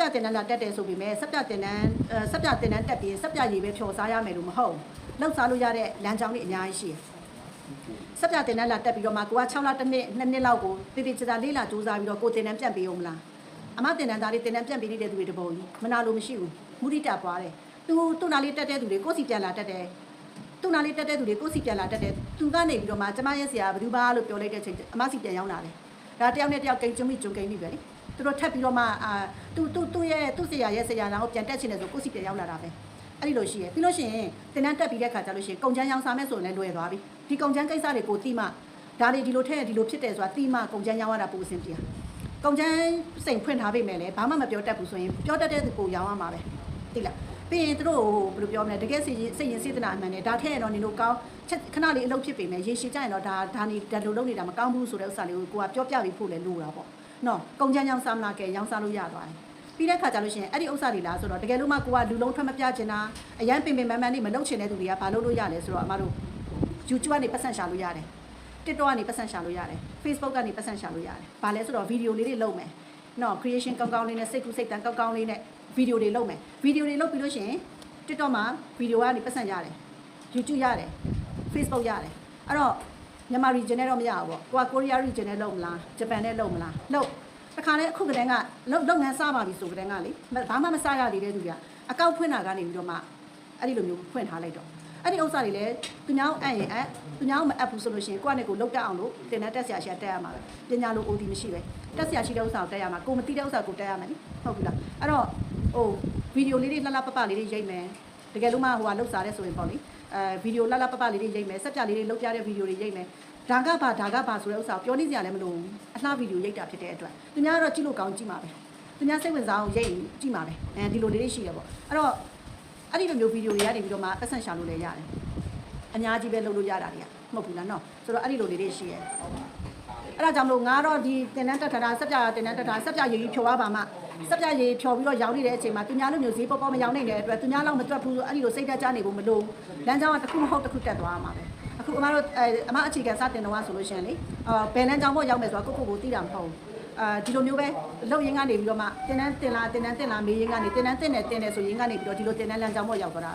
ပြတင်တန်းလာတက်တယ်ဆိုပေမဲ့ဆက်ပြတင်တန်းအဲဆက်ပြတင်တန်းတက်ပြီးဆက်ပြရေးပဲဖြော်စားရမယ်လို့မဟုတ်ဘူးလောက်စားလို့ရတဲ့လမ်းကြောင်းတွေအများကြီးရှိတယ်ဆက်ပြတင်တန်းလာတက်ပြီးတော့မှကိုက6လတစ်နှစ်2နှစ်လောက်ကိုတိတိကျကျလေးလာစူးစမ်းပြီးတော့ကိုတင်တန်းပြတ်ပေးအောင်မလားအမတင်တန်းသားလေးတင်တန်းပြတ်ပေးနေတဲ့သူတွေတပုံကြီးမနာလို့မရှိဘူးမူတိတက်သွားတယ်သူသူ့နာလေးတက်တဲ့သူတွေကိုယ်စီပြန်လာတက်တယ်သူ့နာလေးတက်တဲ့သူတွေကိုယ်စီပြန်လာတက်တယ်သူကနေပြီးတော့မှကျမရဲ့ဆရာဘယ်သူပါလို့ပြောလိုက်တဲ့အချိန်အမစီပြန်ရောက်လာတယ်ဒါတယောက်နဲ့တယောက်ကိန်းကျွမိကျွန်းကိန်းပြီပဲလေ သူတို့ထပ်ပြီးတော့မှအာသူသူသူ့ရဲ့သူ့ဆရာရဲ့ဆရာနာကိုပြန်တက်ချင်တယ်ဆိုကိုယ့်စီပြန်ရောက်လာတာပဲအဲ့ဒီလိုရှိရပြီးလို့ရှိရင်တင်တန်းတက်ပြီးတဲ့ခါကျလို့ရှိရင်ကုန်ချမ်းရောင်းစားမဲ့ဆိုရင်လည်းလွယ်သွားပြီဒီကုန်ချမ်းကိစ္စတွေကိုတိမှဒါတွေဒီလိုထည့်ဒီလိုဖြစ်တယ်ဆိုတာတိမှကုန်ချမ်းရောင်းရတာပိုအဆင်ပြေကုန်ချမ်းစိန်ဖွင့်ထားပေမဲ့လည်းဘာမှမပြောတတ်ဘူးဆိုရင်ပြောတတ်တဲ့သူကိုရောင်းရမှာပဲတိလားပြီးရင်သူတို့ဘယ်လိုပြောမလဲတကယ်စိတ်စိတ်ရင်စေတနာအမှန်နဲ့ဒါထည့်ရင်တော့နေလို့ကောင်းချက်ခဏလေးအလုပ်ဖြစ်ပေမဲ့ရေရှည်ကြရင်တော့ဒါဒါနေဒါလိုလုပ်နေတာမကောင်းဘူးဆိုတဲ့ဥစ္စာလေးကိုကိုကပြောပြပြီးဖို့လည်းလိုတာပေါ့ နော်ကုန်ချမ်းချောင်းစားမလားကဲရောင်းစားလို့ရသွားတယ်ပြီးတဲ့ခါကျလို့ရှိရင်အဲ့ဒီဥစ္စာတွေလားဆိုတော့တကယ်လို့မှကိုကလူလုံးထွက်မပြချင်တာအရန်ပင်ပင်ပန်းပန်းနေမလုပ်ချင်တဲ့သူတွေကဘာလုပ်လို့ရလဲဆိုတော့အမတို့ YouTube ကနေပတ်စံရှာလို့ရတယ် TikTok ကနေပတ်စံရှာလို့ရတယ် Facebook ကနေပတ်စံရှာလို့ရတယ်ဘာလဲဆိုတော့ဗီဒီယိုလေးတွေလုပ်မယ်နော် creation ကောင်းကောင်းလေးနဲ့စိတ်ကူးစိတ်တန်ကောင်းကောင်းလေးနဲ့ဗီဒီယိုတွေလုပ်မယ်ဗီဒီယိုတွေလုပ်ပြီးလို့ရှိရင် TikTok မှာဗီဒီယိုကနေပတ်စံရတယ် YouTube ရတယ် Facebook ရတယ်အဲ့တော့ မြန်မာ region နဲ့တော့မရဘူးပေါ့ကိုက Korea region နဲ့လုပ်မလားဂျပန်နဲ့လုပ်မလားလုပ်တခါလဲအခုကတည်းကလုပ်လုပ်ငန်းစပါပြီဆိုကတည်းကလေဘာမှမစရသေးတဲ့သူတွေကအကောက်ဖွင့်တာကနေပြီးတော့မှအဲ့ဒီလိုမျိုးဖွင့်ထားလိုက်တော့အဲ့ဒီဥစ္စာတွေလည်းသူများအပ်ရင်အပ်သူများမအပ်ဘူးဆိုလို့ရှိရင်ကိုယ့်အနေကိုလောက်တက်အောင်လို့တင်တဲ့တက်ဆရာရှာတက်ရမှာပဲပညာလို့ OD မရှိပဲတက်ဆရာရှိတဲ့ဥစ္စာကိုတက်ရမှာကိုမသိတဲ့ဥစ္စာကိုတက်ရမှာနိဟုတ်ပြီလားအဲ့တော့ဟိုဗီဒီယိုလေးတွေလှလှပပလေးတွေရိုက်မယ်တကယ်လို့မှဟိုကလောက်စားတဲ့ဆိုရင်ပေါ့လေ အဲဗီဒီယိုလှလှပပလေးတွေရိုက်မယ်စက်ပြလေးတွေလောက်ပြတဲ့ဗီဒီယိုတွေရိုက်မယ်ဒါကဘာဒါကဘာဆိုတဲ့ဥစ္စာကိုပြောနေစရာလည်းမလိုဘူးအလှဗီဒီယိုရိုက်တာဖြစ်တဲ့အတွက်သူများကတော့ကြည့်လို့ကောင်းကြည့်မှာပဲသူများစိတ်ဝင်စားအောင်ရိုက်ကြည့်မှာပဲအဲဒီလိုလေးတွေရှိတယ်ပေါ့အဲ့တော့အဲ့ဒီလိုမျိုးဗီဒီယိုတွေကနေပြီးတော့မှပတ်စံရှာလို့လည်းရတယ်အများကြီးပဲလုပ်လို့ရတာတွေကမဟုတ်ဘူးလားနော်ဆိုတော့အဲ့ဒီလိုလေးတွေရှိရဲ့အဲ့ဒါကြောင့်မလို့ငါတော့ဒီတင်တန်းတက်ထတာစက်ပြတင်တန်းတက်တာစက်ပြရည်ကြီးဖြော်ရပါမှ စက်ပြရည်ဖြော်ပြီးတော့ရောင်းနေတဲ့အချိန်မှာသူများလိုမျိုးဈေးပေါ်ပေါ်မရောင်းနိုင်တဲ့အတွက်သူများလောက်မတွက်ဘူးဆိုအဲ့ဒီလိုစိတ်ဓာတ်ကြနေဖို့မလိုလမ်းကြောင်းကတစ်ခုမဟုတ်တစ်ခုတက်သွားမှာပဲအခုအမတို့အဲအမအခြေခံစတင်တော့ဆိုလို့ရှိရင်လေအာဘယ်လမ်းကြောင်းပေါ်ရောက်မယ်ဆိုတာကိုကိုကိုသိတာမဟုတ်ဘူးအာဒီလိုမျိုးပဲလောက်ရင်းကနေပြီးတော့မှတင်တန်းတင်လာတင်တန်းတင်လာမေးရင်းကနေတင်တန်းတင်တယ်တင်တယ်ဆိုရင်းကနေပြီးတော့ဒီလိုတင်တန်းလမ်းကြောင်းပေါ်ရောက်သွားတာ